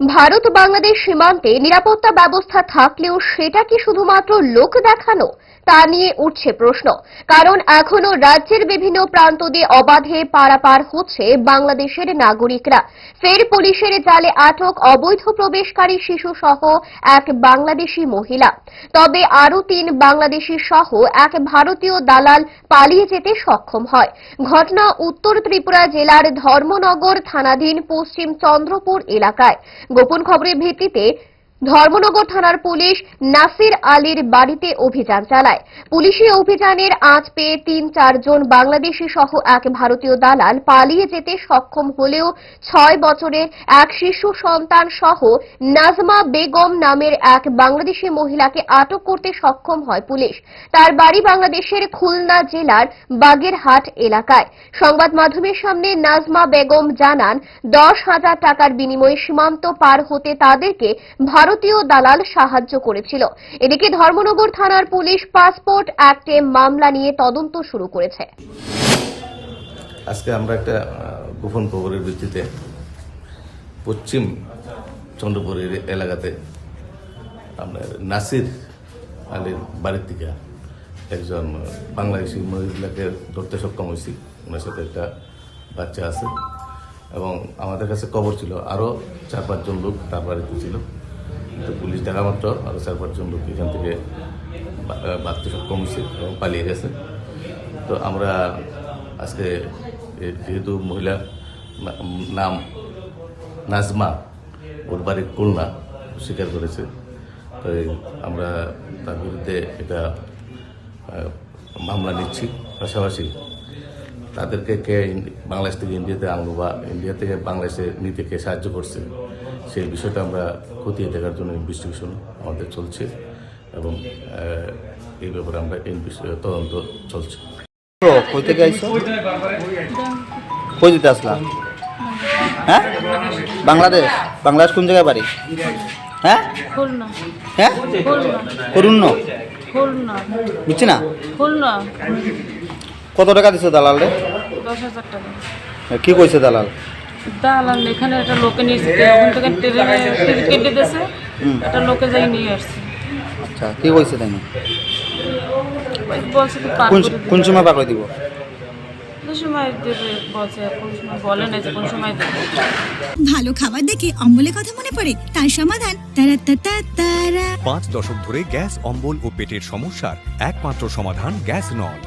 ভারত বাংলাদেশ সীমান্তে নিরাপত্তা ব্যবস্থা থাকলেও সেটা কি শুধুমাত্র লোক দেখানো? তা নিয়ে উঠছে প্রশ্ন। কারণ এখনও রাজ্যের বিভিন্ন প্রান্ত দিয়ে অবাধে পারাপার হচ্ছে বাংলাদেশের নাগরিকরা। ফের পুলিশের জালে আটক অবৈধ প্রবেশকারী শিশু সহ এক বাংলাদেশি মহিলা। তবে আরও তিন বাংলাদেশি সহ এক ভারতীয় দালাল পালিয়ে যেতে সক্ষম হয়। ঘটনা উত্তর ত্রিপুরা জেলার ধর্মনগর থানাধীন পশ্চিম চন্দ্রপুর এলাকায়। গোপন খবরের ভিত্তিতে ধর্মনগর থানার পুলিশ নাসির আলীর বাড়িতে অভিযান চালায়। পুলিশি অভিযানের আঁচ পেয়ে তিন চারজন বাংলাদেশি সহ এক ভারতীয় দালাল পালিয়ে যেতে সক্ষম হলেও ছয় বছরের এক শিশু সন্তান সহ নাজমা বেগম নামের এক বাংলাদেশি মহিলাকে আটক করতে সক্ষম হয় পুলিশ। তার বাড়ি বাংলাদেশের খুলনা জেলার বাগেরহাট এলাকায়। সংবাদ মাধ্যমের সামনে নাজমা বেগম জানান, দশ হাজার টাকার বিনিময়ে সীমান্ত পার হতে তাদেরকে ভারতীয় দালাল সাহায্য করেছিল। এদিকে ধর্মনগর থানার পুলিশ পাসপোর্ট অ্যাক্টে মামলা নিয়ে তদন্ত শুরু করেছে। আজকে আমরা একটা গোপন খবরের ভিত্তিতে পশ্চিম চন্দ্রপুরের এলাকাতে আপনার নাসির আলীর বাড়ির থেকে একজন বাংলাদেশি মহিলাকে ধরতে সক্ষম হয়েছি। ওনার সাথে একটা বাচ্চা আছে এবং আমাদের কাছে খবর ছিল, আরও চার পাঁচজন লোক তার বাড়িতে ছিল। তো পুলিশ দেখা মাত্র আরও চার পাঁচজন লোক এখান থেকে বা- আহ, বাঁচতে সক্ষম হয়েছে এবং পালিয়ে গেছে। তো আমরা আজকে যেহেতু মহিলা নাম নাজমা ওর বাড়ি খুলনা স্বীকার করেছে। তো আমরা তার বিরুদ্ধে এটা মামলা নিচ্ছি। পাশাপাশি তাদেরকে কে বাংলাদেশ থেকে ইন্ডিয়াতে আনলো বা ইন্ডিয়া থেকে বাংলাদেশে নিতে কে সাহায্য করছে সেই বিষয়টা আমরা খতিয়ে দেখার জন্য ইনভেস্টিগেশন আমাদের চলছে এবং এই ব্যাপারে আমরা এই বিষয়ে তদন্ত চলছে। কই থেকে আইছো কই দিতে আসলা? হ্যাঁ? বাংলাদেশ? বাংলাদেশ কোন জায়গায় বাড়ি? হ্যাঁ? হ্যাঁ? খুলনা। করুন বুঝছি না? কত টাকা দিছে দালাল রে কি কইছে দালাল? এখানে একটা লোকে নিয়েছে ওখান থেকে ট্রেনে টিকিট কেটে দিয়েছে একটা লোকে যাই নিয়ে আসছে। আচ্ছা কি কইছে তাই বলছে কি পার কোন করে কোন সময় পাক দিব? যে সময় দেবে বলছে কোন সময় বলে না কোন সময় ভালো খাবার দেখে অম্বলের কথা মনে পড়ে তার সমাধান তারা তারা পাঁচ দশক ধরে গ্যাস অম্বল ও পেটের সমস্যার একমাত্র সমাধান গ্যাস নল